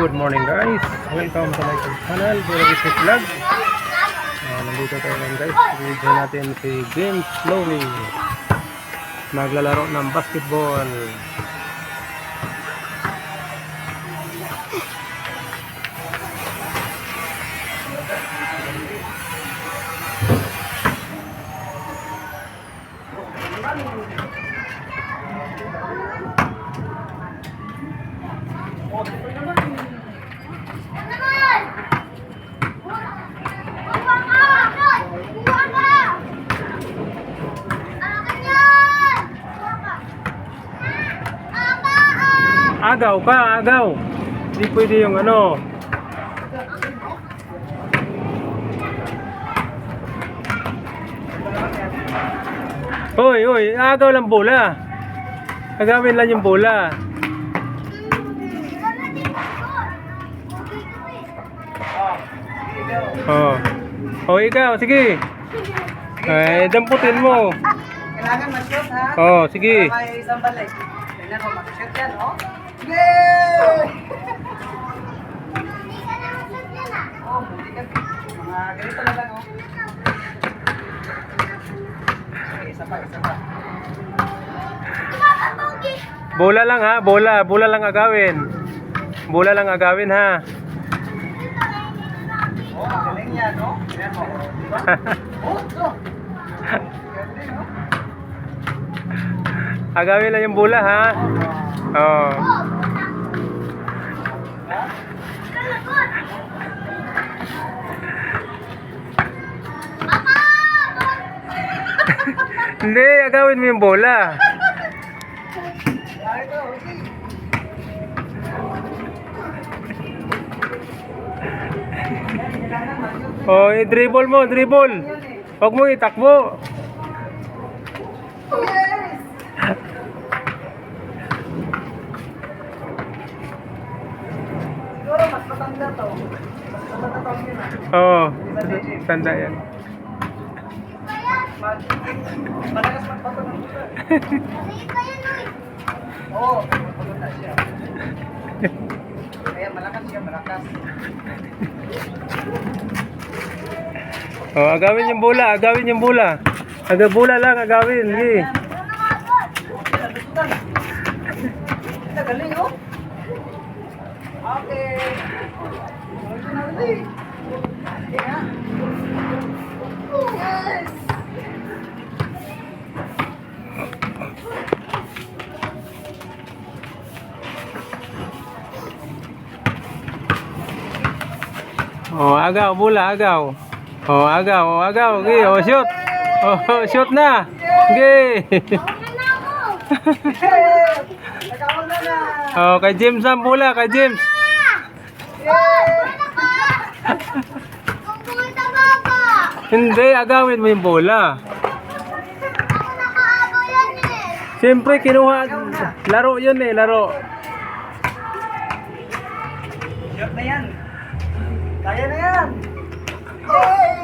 Good morning guys. Welcome to my channel, Business Vlog. Ah, nandito tayo ngayon guys. Video natin si James Lowy. Maglalaro ng basketball. Agaw ka, agaw. Hindi pwede yung ano. Hoy, hoy, agaw lang bola. Agawin lang yung bola. Oh. Oh, ikaw, sige. Eh, damputin mo. Kailangan mag-shoot ha? Oh, sige. Para may isang balik. Tingnan mo, mag-shoot yan, oh. Ganito na lang, oh. Okay, isa pa, isa pa. Bola lang ha, bola, bola lang agawin. Bola lang agawin ha. Oh, magaling yan, mo. Diba? Oh, oh. Agawin lang yung bola ha. Oh. Hindi, agawin mo yung bola. Oh, i-dribble mo, dribble. Huwag mo itakbo. Yes! Siguro mas matanda to. Mas matanda to yun ah. Oh, Isa din eh. tanda yan. Mag- Malakas magbato ng buta. Oo, magbato siya. Kaya malakas siya, malakas. Oh, agawin yung bola, agawin yung bola. Aga bola lang, agawin. Oh. Okay. Okay, Oh, agaw, bola, agaw. Oh, agaw, oh, agaw. Okay, oh, shoot. Oh, shoot na. Okay. Oh, kay James ang bola, kay James. Hindi, agawin mo yung bola. Siyempre, kinuha. Laro yun eh, laro. Shot na yan. Kaya na yan. Yay!